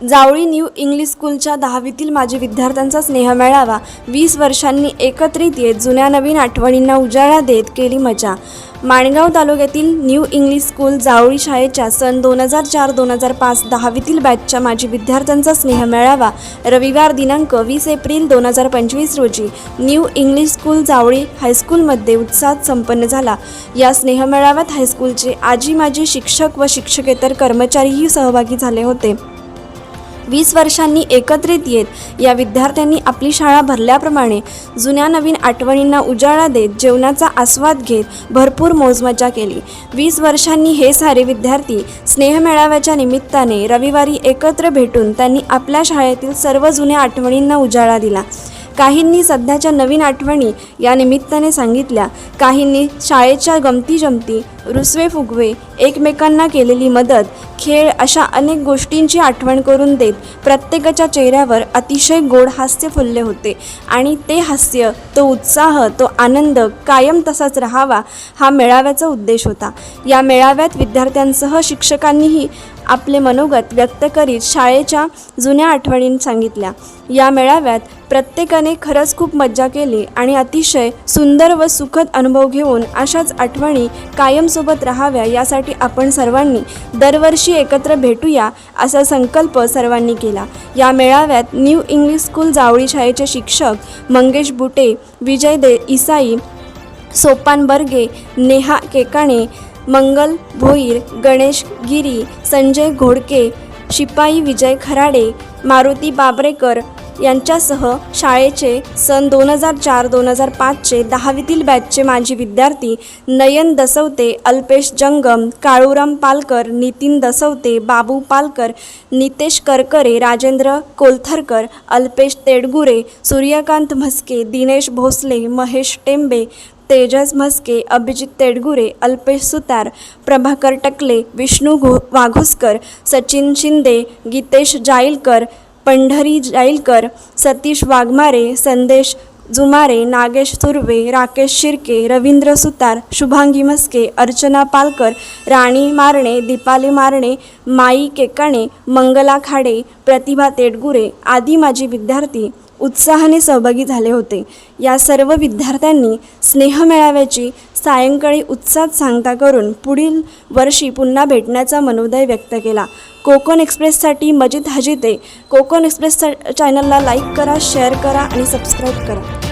Jawali new English स्कूलच्या दहावीतील माजी विद्यार्थ्यांचा स्नेह मिळावा. वीस वर्षांनी एकत्रित येत जुन्या नवीन आठवणींना उजाळा देत केली मजा. माणगाव तालुक्यातील न्यू इंग्लिश स्कूल जावळी शाळेच्या सन दोन हजार चार दोन हजार पाच दहावीतील बॅचच्या माजी विद्यार्थ्यांचा स्नेह मिळावा. रविवार दिनांक वीस एप्रिल दोन हजार पंचवीस रोजी न्यू इंग्लिश स्कूल जावळी हायस्कूलमध्ये उत्साहात संपन्न झाला. या स्नेहमेळाव्यात हायस्कूलचे आजी माजी शिक्षक व शिक्षकेतर कर्मचारीही सहभागी झाले होते. वीस वर्षांनी एकत्रित येत या विद्यार्थ्यांनी आपली शाळा भरल्याप्रमाणे जुन्या नवीन आठवणींना उजाळा देत जेवणाचा आस्वाद घेत भरपूर मोजमजा केली. वीस वर्षांनी हे सारे विद्यार्थी स्नेहमेळाव्याच्या निमित्ताने रविवारी एकत्र भेटून त्यांनी आपल्या शाळेतील सर्व जुन्या आठवणींना उजाळा दिला. काहींनी सध्याच्या नवीन आठवणी या निमित्ताने सांगितल्या. काहींनी शाळेच्या गमती जमती रुसवे फुगवे एकमेकांना केलेली मदत खेळ अशा अनेक गोष्टींची आठवण करून देत प्रत्येकाच्या चेहऱ्यावर अतिशय गोड हास्य फुलले होते. आणि ते हास्य तो उत्साह तो आनंद कायम तसाच राहावा हा मेळाव्याचा उद्देश होता. या मेळाव्यात विद्यार्थ्यांसह शिक्षकांनीही आपले मनोगत व्यक्त करीत शाळेच्या जुन्या आठवणी सांगितल्या. या मेळाव्यात प्रत्येकाने खरंच खूप मज्जा केली आणि अतिशय सुंदर व सुखद अनुभव घेऊन अशाच आठवणी कायमसोबत राहाव्या यासाठी आपण सर्वांनी दरवर्षी एकत्र भेटूया असा संकल्प सर्वांनी केला. या मेळाव्यात न्यू इंग्लिश स्कूल जावळी शाळेचे शिक्षक मंगेश बुटे विजय दे इसाई सोपान बर्गे नेहा केकाणे मंगल भोईर गणेश गिरी संजय घोडके शिपाई विजय खराडे मारुती बाबरेकर यांच्यासह शाळेचे सन दोन हजार चार दोन हजार पाचचे दहावीतील बॅचचे माजी विद्यार्थी नयन दसवते अल्पेश जंगम काळूराम पालकर नितीन दसवते बाबू पालकर नितेश करकरे राजेंद्र कोलथरकर अल्पेश तेडगुरे सूर्यकांत म्हस्के दिनेश भोसले महेश टेंबे तेजस म्हस्के अभिजित तेडगुरे अल्पेश सुतार प्रभाकर टकले विष्णू घो वाघुसकर सचिन शिंदे गीतेश जाईलकर पंढरी जाईलकर सतीश वाघमारे संदेश जुमारे नागेश तुर्वे राकेश शिर्के रवींद्र सुतार शुभांगी मस्के अर्चना पालकर राणी मारणे दीपाली मारणे माई केकाणे मंगला खाडे प्रतिभा तेडगुरे आदी माजी विद्यार्थी उत्साहाने सहभागी झाले होते. या सर्व विद्यार्थ्यांनी स्नेहमेळाव्याची सायंकाळी उत्साहात सांगता करून पुढील वर्षी पुन्हा भेटण्याचा मनोदय व्यक्त केला. कोकण एक्सप्रेससाठी मजिद हजिते. कोकण एक्सप्रेस चॅनलला लाईक करा शेअर करा आणि सबस्क्राईब करा.